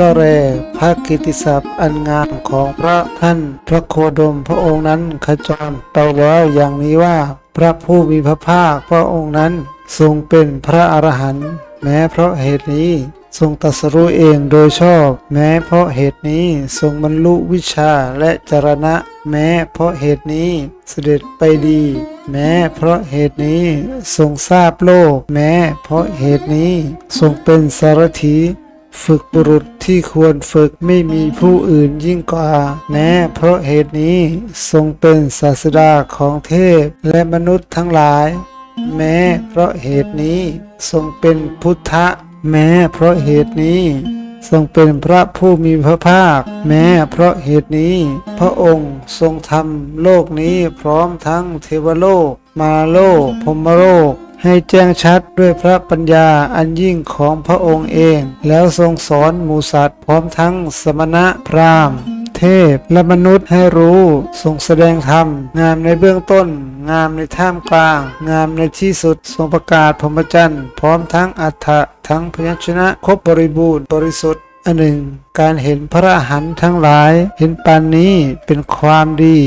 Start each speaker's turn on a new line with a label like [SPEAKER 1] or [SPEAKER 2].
[SPEAKER 1] ก็แรพระกิติศัพท์อันงามของพระท่านพระโคดมพระองค์นั้นขจรเตาแล้วอย่างนี้ว่า พระผู้มีพระภาคพระองค์นั้นทรงเป็นพระอรหันต์แม้เพราะเหตุนี้ทรงตัสรู้เองโดยชอบ แม้เพราะเหตุนี้ทรงบรรลุวิชาและจรณะ แม้เพราะเหตุนี้เสด็จไปดี แม้เพราะเหตุนี้ทรงทราบโลก แม้เพราะเหตุนี้ทรงเป็นสารถี ฝึกบุรุษ ที่ควรฝึกไม่มีผู้อื่นยิ่งกว่า แม้เพราะเหตุนี้ทรงเป็นศาสดาของเทพและมนุษย์ทั้งหลาย แม้เพราะเหตุนี้ทรงเป็นพุทธะ แม้เพราะเหตุนี้ทรงเป็นพระผู้มีพระภาค แม้เพราะเหตุนี้ พระองค์ทรงทำโลกนี้พร้อมทั้งเทวโลก มาโลกพมโลก ให้แจ้งชัดด้วยพระปัญญาอันยิ่งของพระองค์เอง แล้วทรงสอนหมูสัตว์พร้อมทั้งสมณะพราหมณ์ เทพและมนุษย์ให้รู้ทรงแสดงธรรม งามในเบื้องต้น งามในท่ามกลาง งามในที่สุดทรงประกาศพรหมจรรย์พร้อมทั้งอัฏฐะทั้งพยัญชนะครบบริบูรณ์บริสุทธิ์อันหนึ่ง การเห็นพระอรหันต์ทั้งหลาย เห็นปานนี้เป็นความดี